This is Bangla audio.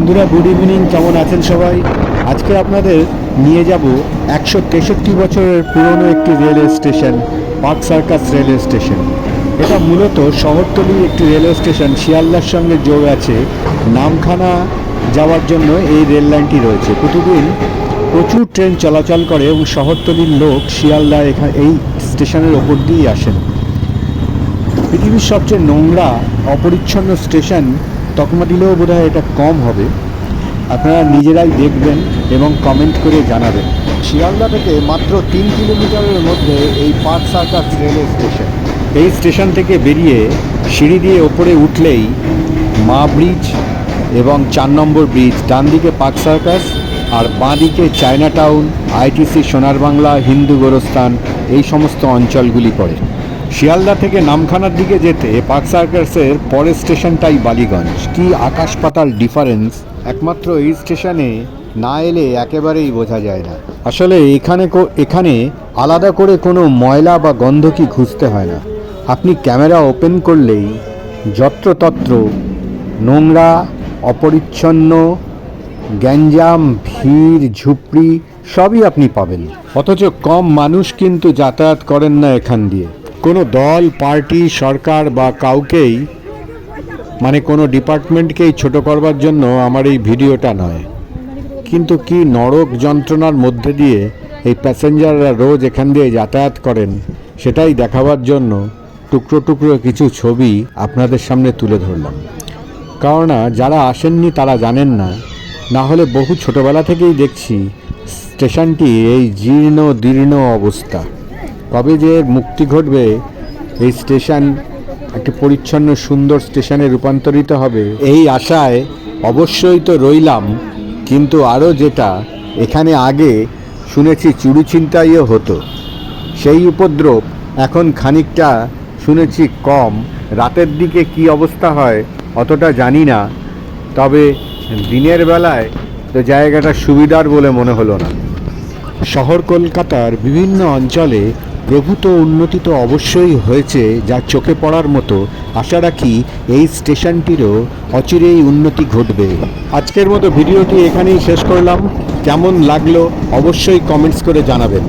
বন্ধুরা গুড ইভিনিং কেমন আছেন সবাই? আজকে আপনাদের নিয়ে যাব একশো তেষট্টি বছরের পুরনো একটি railway station Park Circus railway station. এটা মূলত শহরতলির একটি রেলওয়ে স্টেশন, শিয়ালদার সঙ্গে যোগ আছে। নামখানা যাওয়ার জন্য এই রেল লাইনটি রয়েছে। প্রতিদিন প্রচুর ট্রেন চলাচল করে এবং শহরতলির লোক শিয়ালদা এখানে এই স্টেশনের ওপর দিয়েই আসেন। পৃথিবীর সবচেয়ে নোংরা, অপরিচ্ছন্ন স্টেশন তকমা দিলেও বোধহয় এটা কম হবে। আপনারা নিজেরাই দেখবেন এবং কমেন্ট করে জানাবেন। শিয়ালদা থেকে মাত্র তিন কিলোমিটারের মধ্যে এই পার্ক সার্কাস রেলওয়ে স্টেশন। এই স্টেশন থেকে বেরিয়ে সিঁড়ি দিয়ে ওপরে উঠলেই মা ব্রিজ এবং চার নম্বর ব্রিজ ডান দিকে পার্ক সার্কাস আর বাঁ দিকে চায়না টাউন আইটিসি সোনার বাংলা হিন্দু গোরস্থান এই সমস্ত অঞ্চলগুলি পড়ে। শিয়ালদা থেকে নামখানার দিকে যেতে পার্ক সার্কাসের পরের স্টেশনটাই বালিগঞ্জ। কি আকাশ পাতাল ডিফারেন্স একমাত্র এই স্টেশনে না এলে একেবারেই বোঝা যায় না। আসলে এখানে এখানে আলাদা করে কোনো ময়লা বা গন্ধ কি খুঁজতে হয় না। আপনি ক্যামেরা ওপেন করলেই যত্রতত্র নোংরা, অপরিচ্ছন্ন, গ্যাঞ্জাম, ভিড়, ঝুপড়ি সবই আপনি পাবেন। অথচ কম মানুষ কিন্তু যাতায়াত করেন না এখান দিয়ে। কোনো দল, পার্টি, সরকার বা কাউকেই মানে কোনো ডিপার্টমেন্টকেই ছোট করবার জন্য আমার এই ভিডিওটা নয়। কিন্তু কি নরক যন্ত্রণার মধ্যে দিয়ে এই প্যাসেঞ্জাররা রোজ এখান দিয়ে যাতায়াত করেন, সেটাই দেখাবার জন্য টুকরো টুকরো কিছু ছবি আপনাদের সামনে তুলে ধরলাম। কেননা, যারা আসেননি তারা জানেন না। না হলে বহু ছোটবেলা থেকেই দেখছি স্টেশনটি এই জীর্ণ দীর্ণ অবস্থা। কবে যে মুক্তি ঘটবে, এই স্টেশন একটি পরিচ্ছন্ন, সুন্দর স্টেশনে রূপান্তরিত হবে, এই আশায় অবশ্যই তো রইলাম। কিন্তু আরও যেটা, এখানে আগে শুনেছি চুরি হতো। সেই উপদ্রব এখন খানিকটা শুনেছি কম। রাতের দিকে কি অবস্থা হয়, অতটা জানি না। তবে দিনের বেলায় তো জায়গাটা সুবিধার বলে মনে হলো না। শহর কলকাতার বিভিন্ন অঞ্চলে প্রভূত উন্নতি তো অবশ্যই হয়েছে যা চোখে পড়ার মতো। আশা রাখি এই স্টেশনটিরও অচিরেই উন্নতি ঘটবে। আজকের মতো ভিডিওটি এখানেই শেষ করলাম। কেমন লাগল অবশ্যই কমেন্টস করে জানাবেন।